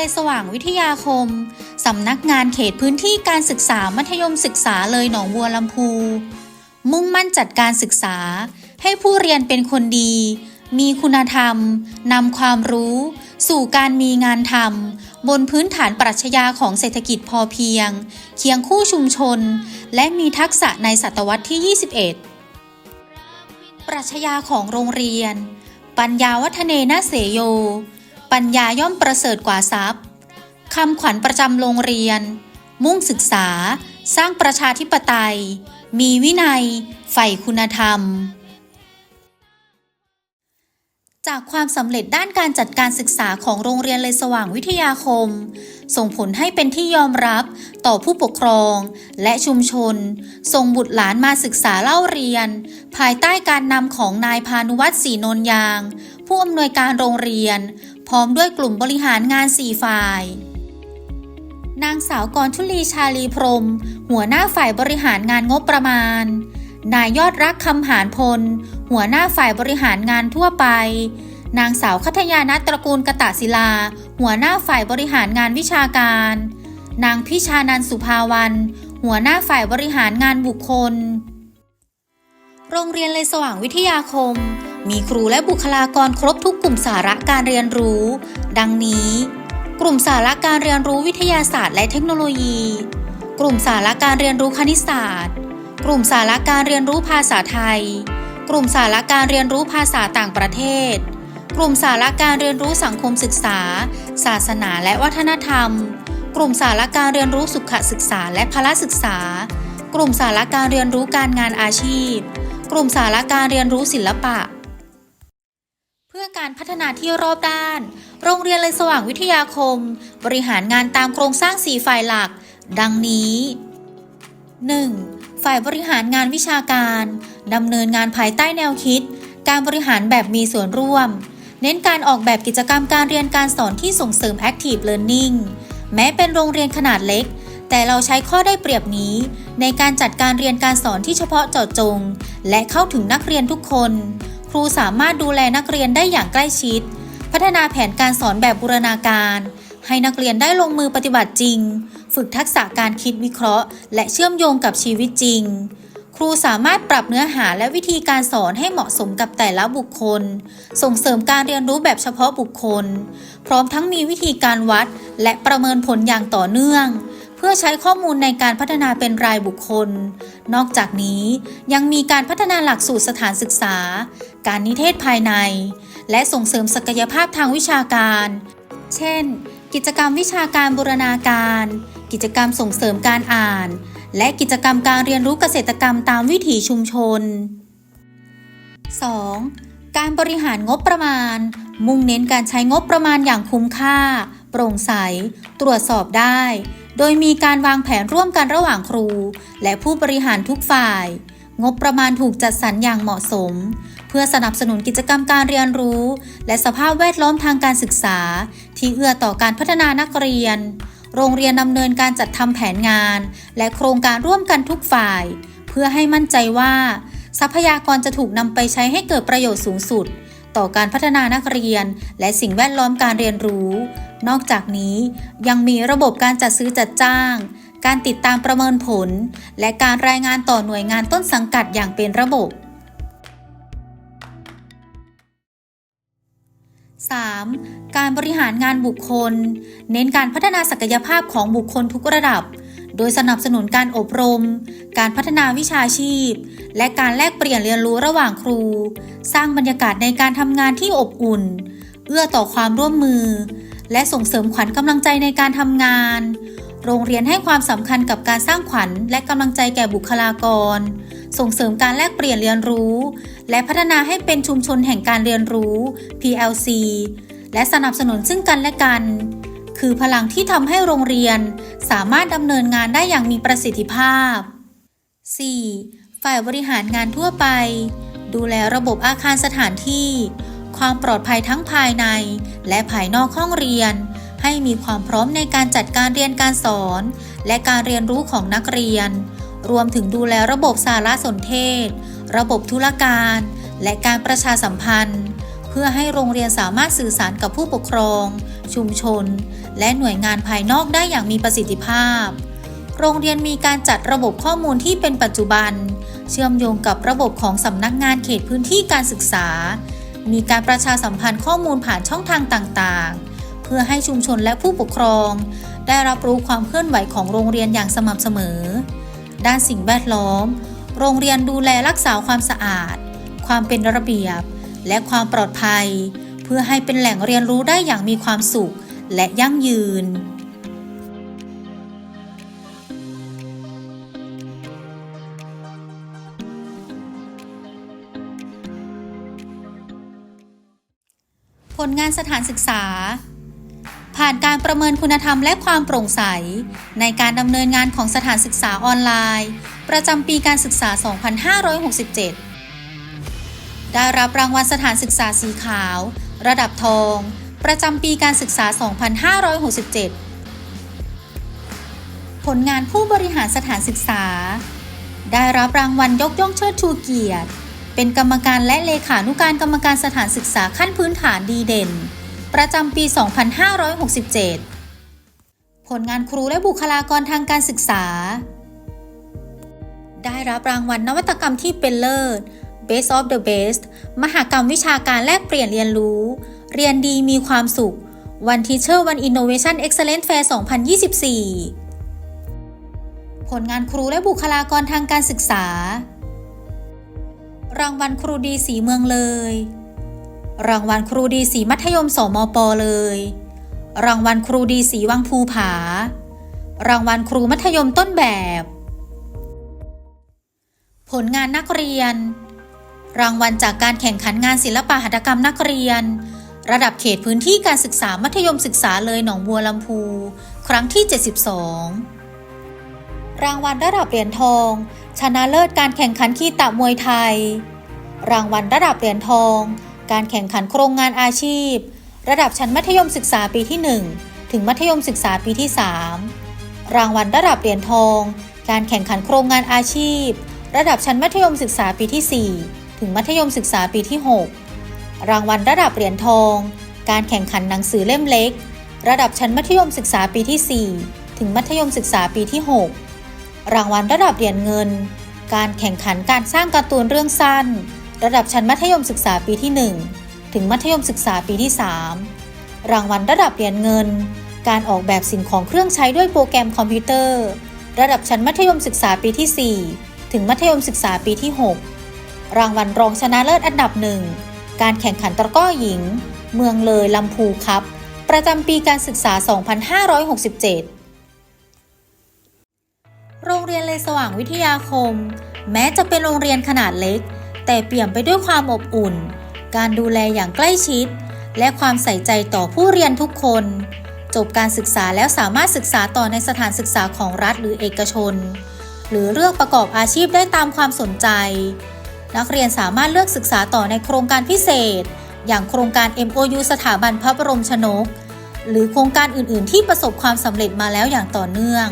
เลยสว่างวิทยาคม สำนักงานเขตพื้นที่การศึกษามัธยมศึกษาเลยหนองบัวลำพู มุ่งมั่นจัดการศึกษา ให้ผู้เรียนเป็นคนดี มีคุณธรรมนำความรู้ สู่การมีงานทำบนพื้นฐานปรัชญาของเศรษฐกิจพอเพียง เคียงคู่ชุมชน และมีทักษะในศตวรรษที่ 21 ปรัชญาของโรงเรียน ปัญญาวัฒเนนเสโย ปัญญาย่อมประเสริฐกว่าทรัพย์คำขวัญประจำโรงเรียน มุ่งศึกษา สร้างประชาธิปไตย มีวินัย ใฝ่คุณธรรม จากความสำเร็จด้านการจัดการศึกษาของโรงเรียนเลยสว่างวิทยาคม ส่งผลให้เป็นที่ยอมรับต่อผู้ปกครอง และชุมชน ส่งบุตรหลานมาศึกษาเล่าเรียน ภายใต้การนำของนายพานุวัฒน์ศรีนนยาง ผู้อำนวยการโรงเรียน พร้อมด้วยกลุ่มบริหารงานสี่ฝ่าย นางสาวกรชุลีชาลีพรม หัวหน้าฝ่ายบริหารงานงบประมาณ นายยอดรักคำหานพล หัวหน้าฝ่ายบริหารงานทั่วไป นางสาวคัทยานัตตระกูลกะตะศิลา หัวหน้าฝ่ายบริหารงานวิชาการ นางพิชานันสุภาวันหัวหน้าฝ่ายบริหารงานบุคคล โรงเรียนเลยสว่างวิทยาคม มีครูและบุคลากรครบทุกกลุ่มสาระการเรียนรู้ ดังนี้ กลุ่มสาระการเรียนรู้วิทยาศาสตร์และเทคโนโลยี กลุ่มสาระการเรียนรู้คณิตศาสตร์ กลุ่มสาระการเรียนรู้ภาษาไทย กลุ่มสาระการเรียนรู้ภาษาต่างประเทศ กลุ่มสาระการเรียนรู้สังคมศึกษา ศาสนาและวัฒนธรรม กลุ่มสาระการเรียนรู้สุขศึกษาและพละศึกษา กลุ่มสาระการเรียนรู้การงานอาชีพ กลุ่มสาระการเรียนรู้ศิลปะ เพื่อการพัฒนาที่รอบด้าน โรงเรียนเลยสว่างวิทยาคม บริหารงานตามโครงสร้าง4ฝ่ายหลัก ดังนี้ 1. ฝ่ายบริหารงานวิชาการดำเนินงานภายใต้แนวคิด การบริหารแบบมีส่วนร่วม เน้นการออกแบบกิจกรรมการเรียนการสอนที่ส่งเสริม Active Learning แม้เป็นโรงเรียนขนาดเล็ก แต่เราใช้ข้อได้เปรียบนี้ ในการจัดการเรียนการสอนที่เฉพาะเจาะจง และเข้าถึงนักเรียนทุกคน ครูสามารถดูแลนักเรียนได้อย่างใกล้ชิด พัฒนาแผนการสอนแบบบูรณาการ ให้นักเรียนได้ลงมือปฏิบัติจริง ฝึกทักษะการคิดวิเคราะห์ และเชื่อมโยงกับชีวิตจริง ครูสามารถปรับเนื้อหาและวิธีการสอนให้เหมาะสมกับแต่ละบุคคล ส่งเสริมการเรียนรู้แบบเฉพาะบุคคล พร้อมทั้งมีวิธีการวัด และประเมินผลอย่างต่อเนื่องเพื่อใช้ข้อมูลในการพัฒนาเป็นรายบุคคล นอกจากนี้ยังมีการพัฒนาหลักสูตรสถานศึกษา การนิเทศภายใน และส่งเสริมศักยภาพทางวิชาการ เช่น กิจกรรมวิชาการบูรณาการ กิจกรรมส่งเสริมการอ่าน และกิจกรรมการเรียนรู้เกษตรกรรมตามวิถีชุมชน 2. การบริหารงบประมาณ มุ่งเน้นการใช้งบประมาณอย่างคุ้มค่า โปร่งใส ตรวจสอบได้ โดยมีการวางแผนร่วมกันระหว่างครู และผู้บริหารทุกฝ่าย งบประมาณถูกจัดสรรอย่างเหมาะสม เพื่อสนับสนุนกิจกรรมการเรียนรู้ และสภาพแวดล้อมทางการศึกษา ที่เอื้อต่อการพัฒนานักเรียน โรงเรียนดำเนินการจัดทำแผนงาน และโครงการร่วมกันทุกฝ่าย เพื่อให้มั่นใจว่า ทรัพยากรจะถูกนำไปใช้ให้เกิดประโยชน์สูงสุด ต่อการพัฒนานักเรียน และสิ่งแวดล้อมการเรียนรู้ นอกจากนี้ยังมีระบบการจัดซื้อจัดจ้างการติดตามประเมินผล และการรายงานต่อหน่วยงานต้นสังกัดอย่างเป็นระบบ 3. การบริหารงานบุคคล เน้นการพัฒนาศักยภาพของบุคคลทุกระดับ โดยสนับสนุนการอบรม การพัฒนาวิชาชีพ และการแลกเปลี่ยนเรียนรู้ระหว่างครู สร้างบรรยากาศในการทำงานที่อบอุ่น เอื้อต่อความร่วมมือ และส่งเสริมขวัญกำลังใจในการทำงาน โรงเรียนให้ความสำคัญกับการสร้างขวัญและกำลังใจแก่บุคลากร ส่งเสริมการแลกเปลี่ยนเรียนรู้ และพัฒนาให้เป็นชุมชนแห่งการเรียนรู้ PLC และสนับสนุนซึ่งกันและกัน คือพลังที่ทำให้โรงเรียนสามารถดำเนินงานได้อย่างมีประสิทธิภาพ 4. ฝ่ายบริหารงานทั่วไป ดูแลระบบอาคารสถานที่ ความปลอดภัยทั้งภายใน และภายนอกห้องเรียน ให้มีความพร้อมในการจัดการเรียนการสอน และการเรียนรู้ของนักเรียน รวมถึงดูแลระบบสารสนเทศ ระบบธุรการ และการประชาสัมพันธ์ เพื่อให้โรงเรียนสามารถสื่อสารกับผู้ปกครอง ชุมชน และหน่วยงานภายนอกได้อย่างมีประสิทธิภาพ โรงเรียนมีการจัดระบบข้อมูลที่เป็นปัจจุบัน เชื่อมโยงกับระบบของสำนักงานเขตพื้นที่การศึกษา มีการประชาสัมพันธ์ข้อมูลผ่านช่องทางต่างๆเพื่อให้ชุมชนและผู้ปกครอง ได้รับรู้ความเคลื่อนไหวของโรงเรียนอย่างสม่ำเสมอ ด้านสิ่งแวดล้อม โรงเรียนดูแลรักษาความสะอาด ความเป็นระเบียบ และความปลอดภัย เพื่อให้เป็นแหล่งเรียนรู้ได้อย่างมีความสุขและยั่งยืนผลงานสถานศึกษา ผ่านการประเมินคุณธรรมและความโปร่งใส ในการดำเนินงานของสถานศึกษาออนไลน์ ประจำปีการศึกษา 2567 ได้รับรางวัลสถานศึกษาสีขาว ระดับทอง ประจำปีการศึกษา 2567 ผลงานผู้บริหารสถานศึกษา ได้รับรางวัลยกย่องเชิดชูเกียรติ เป็นกรรมการและเลขานุการกรรมการสถานศึกษาขั้นพื้นฐานดีเด่น ประจำปี 2567 ผลงานครูและบุคลากรทางการศึกษา ได้รับรางวัลนวัตกรรมที่เป็นเลิศ Best of the Best มหากรรมวิชาการแลกเปลี่ยนเรียนรู้ เรียนดีมีความสุข วันทีเชอร์วัน Innovation Excellence Fair 2024 ผลงานครูและบุคลากรทางการศึกษา รางวัลครูดีสีเมืองเลย รางวัลครูดีสีมัธยมสมปเลย รางวัลครูดีสีวังภูผา รางวัลครูมัธยมต้นแบบ ผลงานนักเรียน รางวัลจากการแข่งขันงานศิลปะหัตถกรรมนักเรียน ระดับเขตพื้นที่การศึกษามัธยมศึกษาเลยหนองบัวลำพู ครั้งที่ 72 รางวัลระดับเหรียญทอง ชนะเลิศการแข่งขันคีตะมวยไทย รางวัลระดับเหรียญทอง การแข่งขันโครงงานอาชีพ ระดับชั้นมัธยมศึกษาปีที่ 1 ถึงมัธยมศึกษาปีที่ 3 รางวัลระดับเหรียญทอง การแข่งขันโครงงานอาชีพ ระดับชั้นมัธยมศึกษาปีที่ 4 ถึงมัธยมศึกษาปีที่ 6 รางวัลระดับเหรียญทอง การแข่งขันหนังสือเล่มเล็ก ระดับชั้นมัธยมศึกษาปีที่ 4 ถึงมัธยมศึกษาปีที่ 6 รางวัลระดับเหรียญเงิน การแข่งขันการสร้างการ์ตูนเรื่องสั้น ระดับชั้นมัธยมศึกษาปีที่ 1 ถึงมัธยมศึกษาปีที่ 3 รางวัลระดับเหรียญเงิน การออกแบบสิ่งของเครื่องใช้ด้วยโปรแกรมคอมพิวเตอร์ ระดับชั้นมัธยมศึกษาปีที่ 4 ถึงมัธยมศึกษาปีที่ 6 รางวัลรองชนะเลิศอันดับหนึ่งการแข่งขันตะก้อหญิง เมืองเลยลำพูครับ ประจำปีการศึกษา 2567โรงเรียนเลยสว่างวิทยาคม แม้จะเป็นโรงเรียนขนาดเล็ก แต่เปี่ยมไปด้วยความอบอุ่น การดูแลอย่างใกล้ชิด และความใส่ใจต่อผู้เรียนทุกคน จบการศึกษาแล้วสามารถศึกษาต่อในสถานศึกษาของรัฐหรือเอกชน หรือเลือกประกอบอาชีพได้ตามความสนใจ นักเรียนสามารถเลือกศึกษาต่อในโครงการพิเศษ อย่างโครงการ MOU สถาบันพระบรมชนก หรือโครงการอื่น ๆ ที่ประสบความสำเร็จมาแล้วอย่างต่อเนื่อง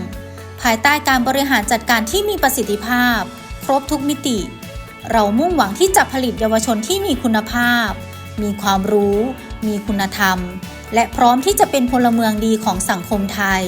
ภายใต้การบริหารจัดการที่มีประสิทธิภาพ ครบทุกมิติ เรามุ่งหวังที่จะผลิตเยาวชนที่มีคุณภาพ มีความรู้ มีคุณธรรม และพร้อมที่จะเป็นพลเมืองดีของสังคมไทย